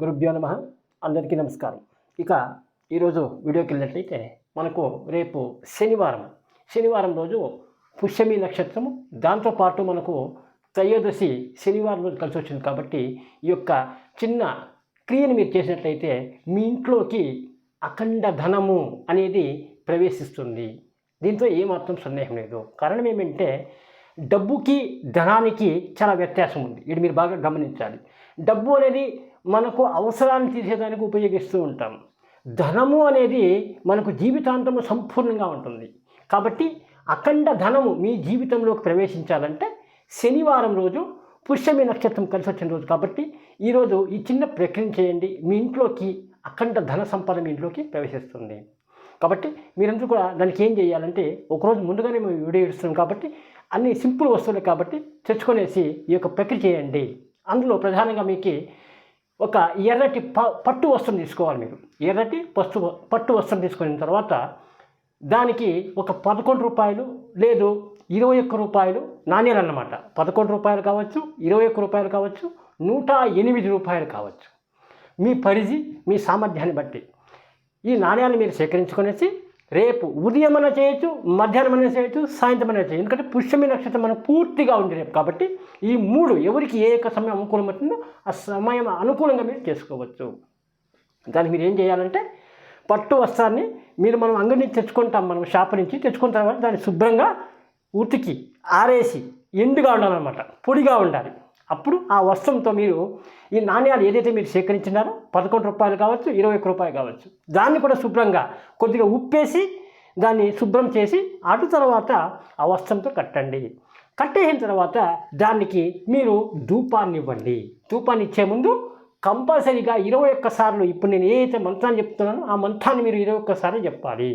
గురుభ్యో నమ. అందరికీ నమస్కారం. ఇక ఈరోజు వీడియోకి వెళ్ళినట్లయితే మనకు రేపు శనివారం. శనివారం రోజు పుష్యమి నక్షత్రము దాంతోపాటు మనకు త్రయోదశి శనివారం రోజు కలిసి వచ్చింది కాబట్టి ఈ యొక్క చిన్న క్రియను మీరు చేసినట్లయితే మీ ఇంట్లోకి అఖండ ధనము అనేది ప్రవేశిస్తుంది. దీంతో ఏమాత్రం సందేహం లేదు. కారణం ఏమంటే డబ్బుకి ధనానికి చాలా వ్యత్యాసం ఉంది. ఇది మీరు బాగా గమనించాలి. డబ్బు అనేది మనకు అవసరాన్ని తీసేదానికి ఉపయోగిస్తూ ఉంటాం. ధనము అనేది మనకు జీవితాంతము సంపూర్ణంగా ఉంటుంది. కాబట్టి అఖండ ధనము మీ జీవితంలోకి ప్రవేశించాలంటే శనివారం రోజు పుష్యమి నక్షత్రం కలిసి వచ్చిన రోజు కాబట్టి ఈరోజు ఈ చిన్న ప్రక్రియ చేయండి. మీ ఇంట్లోకి అఖండ ధన సంపద మీ ఇంట్లోకి ప్రవేశిస్తుంది. కాబట్టి మీరందరూ కూడా దానికి ఏం చేయాలంటే ఒకరోజు ముందుగానే మేము వీడియో ఇస్తున్నాం కాబట్టి అన్ని సింపుల్ వస్తువులు కాబట్టి తెచ్చుకొనేసి ఈ యొక్క ప్రక్రియ చేయండి. అందులో ప్రధానంగా మీకు ఒక ఎర్రటి ప పట్టు వస్త్రం తీసుకోవాలి మీరు. ఎర్రటి పస్తు పట్టు వస్త్రం తీసుకున్న తర్వాత దానికి ఒక పదకొండు రూపాయలు లేదు ఇరవై ఒక్క రూపాయలు నాణ్యాలు అన్నమాట. పదకొండు రూపాయలు కావచ్చు ఇరవై ఒక్క రూపాయలు కావచ్చు నూట ఎనిమిది రూపాయలు కావచ్చు. మీ పరిధి మీ సామర్థ్యాన్ని బట్టి. ఈ నాణ్యాన్ని మీరు సేకరించుకునేసి రేపు ఉదయం అన్న చేయొచ్చు మధ్యాహ్నం అన్న చేయొచ్చు సాయంత్రం అన్న చేయొచ్చు. ఎందుకంటే పుష్యమి నక్షత్రం మనకు పూర్తిగా ఉంది రేపు కాబట్టి ఈ మూడు ఎవరికి ఏ యొక్క సమయం అనుకూలమవుతుందో ఆ సమయం అనుకూలంగా మీరు చేసుకోవచ్చు. దానికి మీరు ఏం చేయాలంటే పట్టు వస్త్రాన్ని మీరు మనం అంగడి నుంచి తెచ్చుకుంటాం మనం షాప్ నుంచి తెచ్చుకున్న తర్వాత దాన్ని శుభ్రంగా ఉతికి ఆరేసి ఎండుగా ఉండాలన్నమాట. పొడిగా ఉండాలి. అప్పుడు ఆ వస్త్రంతో మీరు ఈ నాణ్యాలు ఏదైతే మీరు సేకరించినారో పదకొండు రూపాయలు కావచ్చు ఇరవై ఒక్క రూపాయలు కావచ్చు. దాన్ని కూడా శుభ్రంగా కొద్దిగా ఉప్పేసి దాన్ని శుభ్రం చేసి అటు తర్వాత ఆ వస్త్రంతో కట్టండి. కట్టేసిన తర్వాత దానికి మీరు ధూపాన్ని ఇవ్వండి. ధూపాన్ని ఇచ్చే ముందు కంపల్సరీగా ఇరవై ఒక్కసార్లు ఇప్పుడు నేను ఏదైతే మంత్రాన్ని చెప్తున్నానో ఆ మంత్రాన్ని మీరు ఇరవై ఒక్కసారి చెప్పాలి.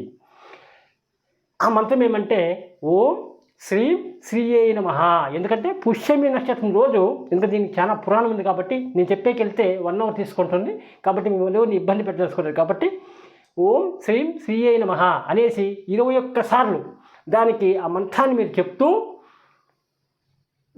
ఆ మంత్రం ఏమంటే ఓం శ్రీం శ్రీయే నమ. ఎందుకంటే పుష్యమి నక్షత్రం రోజు ఎందుకంటే దీనికి చాలా పురాణం ఉంది కాబట్టి నేను చెప్పేకెళ్తే వన్ అవర్ తీసుకుంటుంది. కాబట్టి మిమ్మల్ని ఇబ్బంది పెట్టదలుచుకోలేదు. కాబట్టి ఓం శ్రీం శ్రీయే నమ అనేసి ఇరవై ఒక్కసార్లు దానికి ఆ మంత్రాన్ని మీరు చెప్తూ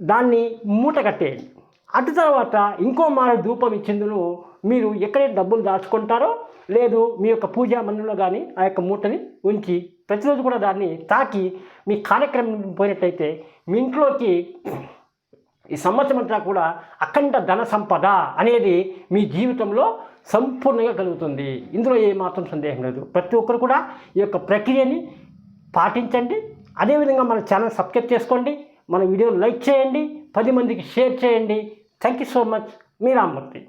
దాన్ని మూట కట్టేయండి. అటు తర్వాత ఇంకో మారు ధూపం ఇచ్చిందును మీరు ఎక్కడైతే డబ్బులు దాచుకుంటారో లేదు మీ యొక్క పూజా మందిరంలో కానీ ఆ యొక్క మూటని ఉంచి ప్రతిరోజు కూడా దాన్ని తాకి మీ కార్యక్రమం పోయినట్టయితే మీ ఇంట్లోకి ఈ సంవత్సరం అంతా కూడా అఖండ ధన సంపద అనేది మీ జీవితంలో సంపూర్ణంగా కలుగుతుంది. ఇందులో ఏమాత్రం సందేహం లేదు. ప్రతి ఒక్కరు కూడా ఈ యొక్క ప్రక్రియని పాటించండి. అదేవిధంగా మన ఛానల్ సబ్స్క్రైబ్ చేసుకోండి. మన వీడియోని లైక్ చేయండి. పది మందికి షేర్ చేయండి. Thank you so much. Me Rammurthy.